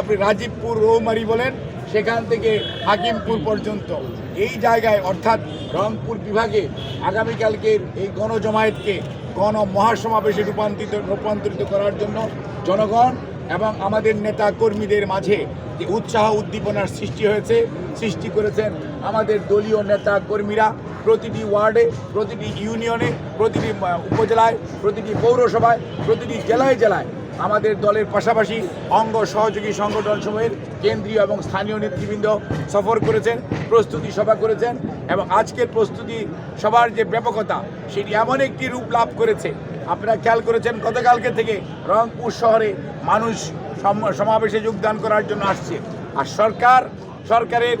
আপনি রাজীবপুর রৌমারি বলেন, সেখান থেকে হাকিমপুর পর্যন্ত। এই জায়গায়, অর্থাৎ রংপুর বিভাগে আগামীকালকের এই গণজমায়েতকে গণ মহাসমাবেশে রূপান্তরিত রূপান্তরিত করার জন্য জনগণ এবং আমাদের নেতা কর্মীদের মাঝে যে উৎসাহ উদ্দীপনার সৃষ্টি হয়েছে, সৃষ্টি করেছেন আমাদের দলীয় নেতা কর্মীরা প্রতিটি ওয়ার্ডে, প্রতিটি ইউনিয়নে, প্রতিটি উপজেলায়, প্রতিটি পৌরসভায়, প্রতিটি জেলায় জেলায় আমাদের দলের পাশাপাশি অঙ্গ সহযোগী সংগঠন সমূহের কেন্দ্রীয় এবং স্থানীয় নেতৃবৃন্দ সফর করেছেন, প্রস্তুতি সভা করেছেন এবং আজকের প্রস্তুতি সবার যে ব্যাপকতা, সেটি এমন একটি রূপ লাভ করেছে। আপনারা খেয়াল করেছেন, গতকালকে থেকে রংপুর শহরে মানুষ সম- সমাবেশে যোগদান করার জন্য আসছে। আর সরকার, সরকারের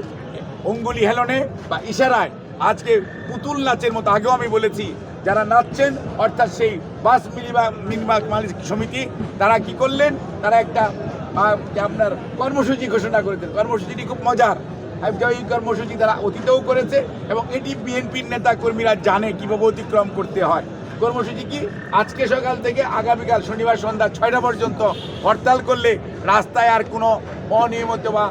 অঙ্গুলি হেলনে বা ইশারায় আজকে পুতুল নাচের মতো, আগেও আমি বলেছি, যারা নাচছেন, অর্থাৎ সেই বাস মিনিমা মিনিমাম মালিক সমিতি, তারা কি করলেন? তারা একটা আপনার কর্মসূচি ঘোষণা করেছেন। কর্মসূচিটি খুব মজার। এই কর্মসূচি তারা অতীতেও করেছে এবং এটি বিএনপির নেতা কর্মীরা জানে কীভাবে অতিক্রম করতে হয়। কর্মসূচি কি? আজকে সকাল থেকে আগামীকাল শনিবার সন্ধ্যা ছয়টা পর্যন্ত হরতাল করলে রাস্তায় আর কোনো অনিয়মিত বা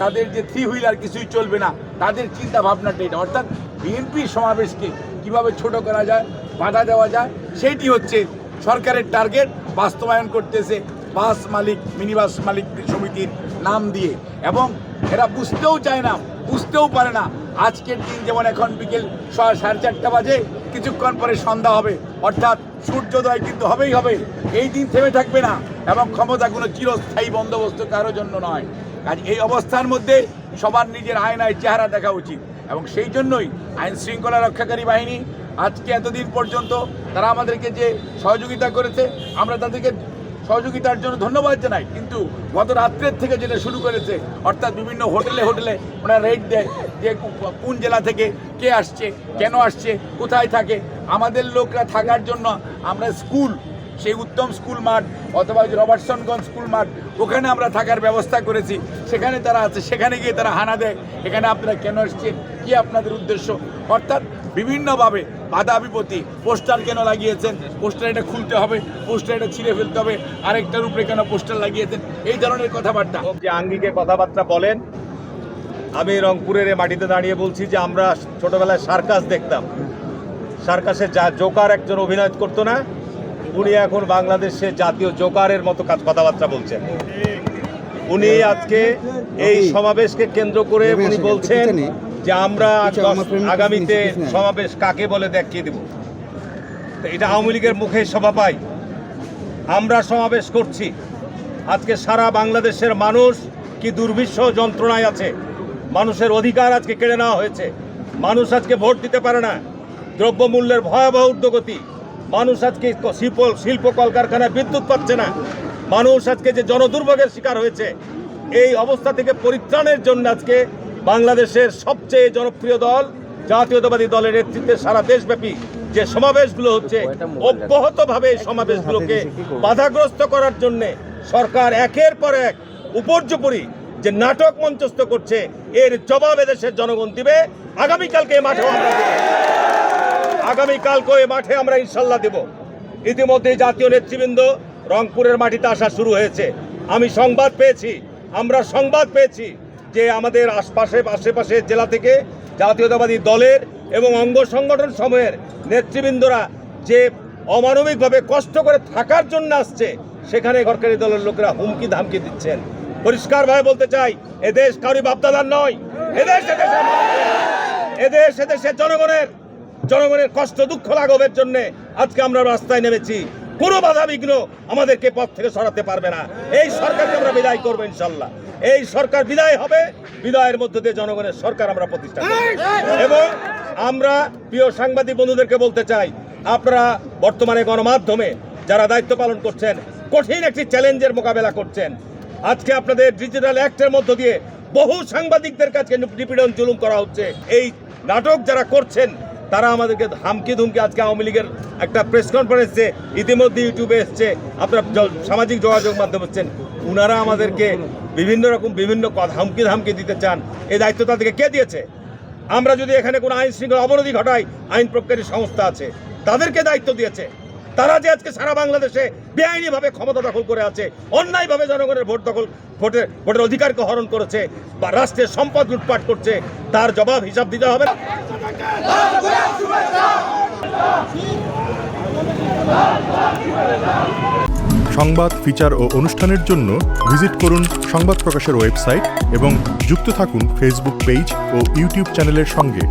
তাদের যে থ্রি হুইলার কিছুই চলবে না, তাদের চিন্তা ভাবনাটা এটা। অর্থাৎ বিএনপির সমাবেশকে কীভাবে ছোট করা যায়, বাধা দেওয়া যায়, সেইটি হচ্ছে সরকারের টার্গেট বাস্তবায়ন করতেছে বাস মালিক মিনি বাস মালিক সমিতির নাম দিয়ে। এবং এরা বুঝতেও চায় না, বুঝতেও পারে না, আজকের দিন যেমন এখন বিকেল সাড়ে চারটা বাজে, কিছুক্ষণ পরে সন্ধ্যা হবে। অর্থাৎ সূর্যোদয় কিন্তু হবেই হবে, এই দিন থেমে থাকবে না। এবং ক্ষমতা কোনো চিরস্থায়ী বন্দোবস্ত কারোর জন্য নয়। কাজ এই অবস্থার মধ্যে সবার নিজের আয়নায় চেহারা দেখা উচিত। এবং সেই জন্যই আইন শৃঙ্খলা রক্ষাকারী বাহিনী আজকে এতদিন পর্যন্ত তারা আমাদেরকে যে সহযোগিতা করেছে, আমরা তাদেরকে সহযোগিতার জন্য ধন্যবাদ জানাই। কিন্তু গত রাত্রের থেকে যেটা শুরু করেছে, অর্থাৎ বিভিন্ন হোটেলে হোটেলে ওনারা রেট দেয় যে কোন জেলা থেকে কে আসছে, কেন আসছে, কোথায় থাকে, আমাদের লোকরা থাকার জন্য আমরা স্কুল সেই উত্তম স্কুল মাঠ অথবা রবার্টসনগঞ্জ স্কুল মাঠ, ওখানে আমরা থাকার ব্যবস্থা করেছি। সেখানে তারা আছে, সেখানে গিয়ে তারা হানা দেয়। এখানে আপনারা কেন এসছেন? কি আপনাদের উদ্দেশ্য? অর্থাৎ বিভিন্নভাবে বাধা বিপত্তি, পোস্টার কেন লাগিয়েছেন? পোস্টার এটা খুলতে হবে, পোস্টার এটা ছিঁড়ে ফেলতে হবে। আরেকটার উপরে কেন পোস্টার লাগিয়েছেন? এই ধরনের কথাবার্তা। যে আঙ্গিকে কথাবার্তা বলেন, আমি রংপুরের মাটিতে দাঁড়িয়ে বলছি যে আমরা ছোটবেলায় সার্কাস দেখতাম। সার্কাসে যা জোকার একজন অভিনয় করতো না উনি এখন বাংলাদেশে জাতীয় জোকারের মতো কাজ কথাবার্তা বলছেন। উনি আজকে এই সমাবেশকে কেন্দ্র করে উনি বলছেন যে আমরা আগামীতে সমাবেশ কাকে বলে দেখিয়ে দেব। তো এটা আওয়ামী লীগের মুখে সভা পাই আমরা সমাবেশ করছি। আজকে সারা বাংলাদেশের মানুষ কি দুর্বিশ্ব যন্ত্রণায় আছে? মানুষের অধিকার আজকে কেড়ে নেওয়া হয়েছে। মানুষ আজকে ভোট দিতে পারে না। দ্রব্যমূল্যের ভয়াবহ ঊর্ধ্বগতি। মানুষ আজকে শিল্প শিল্প কলকারখানায় বিদ্যুৎ পাচ্ছে না। মানুষ আজকে যে জনদুর্ভোগের শিকার হয়েছে, এই অবস্থা থেকে পরিত্রাণের জন্য আজকে বাংলাদেশের সবচেয়ে জনপ্রিয় দল, জাতীয়তাবাদী দলের নেতৃত্বে সারা দেশব্যাপী যে সমাবেশগুলো হচ্ছে, অব্যাহতভাবে এই সমাবেশগুলোকে বাধাগ্রস্ত করার জন্যে সরকার একের পর এক উপর্যুপরি যে নাটক মঞ্চস্থ করছে, এর জবাব দেশের জনগণ দিবে। আগামীকালকে আমরা দেব আগামীকালকে এই মাঠে আমরা ইনশাল্লাহ দেব। ইতিমধ্যে জাতীয় নেতৃবৃন্দ রংপুরের মাটিতে আসা শুরু হয়েছে। আমি সংবাদ পেয়েছি, আমরা সংবাদ পেয়েছি যে আমাদের আশপাশে আশেপাশে জেলা থেকে জাতীয়তাবাদী দলের এবং অঙ্গ সংগঠন সময়ের নেতৃবৃন্দরা যে অমানবিকভাবে কষ্ট করে থাকার জন্য আসছে, সেখানে সরকারি দলের লোকেরা হুমকি ধামকি দিচ্ছেন। পরিষ্কারভাবে বলতে চাই এদেশ কারি বাপদাদার নয়। এদেশ। এদেশ এদেশের জনগণের। জনগণের কষ্ট, দুঃখ লাঘবের জন্য আজকে আমরা রাস্তায় নেমেছি। কোনো বাধা বিঘ্ন আমাদেরকে পথ থেকে সরাতে পারবে না। এই সরকারকে আমরা বিদায় করব ইনশাল্লাহ। এই সরকার বিদায় হবে, বিদায়ের মধ্য দিয়ে জনগণের সরকার আমরা প্রতিষ্ঠা এবং আমরা প্রিয় সাংবাদিক বন্ধুদেরকে বলতে চাই, আপনারা বর্তমানে গণমাধ্যমে যারা দায়িত্ব পালন করছেন, কঠিন একটি চ্যালেঞ্জের মোকাবেলা করছেন। আজকে আপনাদের ডিজিটাল অ্যাক্টের মধ্য দিয়ে বহু সাংবাদিকদের কাছে নিপীড়ন জুলুম করা হচ্ছে। এই নাটক যারা করছেন তারা আমাদেরকে হামকি ধুমকি আজকে আওয়ামী লীগের একটা প্রেস কনফারেন্সে ইতিমধ্যে ইউটিউবে এসছে। আপনার সামাজিক যোগাযোগ মাধ্যম হচ্ছেন। ওনারা আমাদেরকে বিভিন্ন রকম বিভিন্ন হামকি ধামকি দিতে চান। এই দায়িত্ব তাদেরকে কে দিয়েছে? আমরা যদি এখানে কোনো আইন শৃঙ্খলা অবনতি ঘটাই, আইন প্রক্রিয়ার সংস্থা আছে। তাদেরকে দায়িত্ব দিয়েছে। তারা যে আজকে সারা বাংলাদেশে বেআইনিভাবে ক্ষমতা দখল করে আছে, অন্যায়ভাবে জনগণের ভোট দখল, ভোটের ভোটের অধিকারকে হরণ করেছে বা রাষ্ট্রের সম্পদ লুটপাট করছে, তার জবাব হিসাব দিতে হবে সংবাদ, ফিচার ও অনুষ্ঠানের জন্য ভিজিট করুন সংবাদ প্রকাশের ওয়েবসাইট এবং যুক্ত থাকুন ফেসবুক পেজ ও ইউটিউব চ্যানেলের সঙ্গে।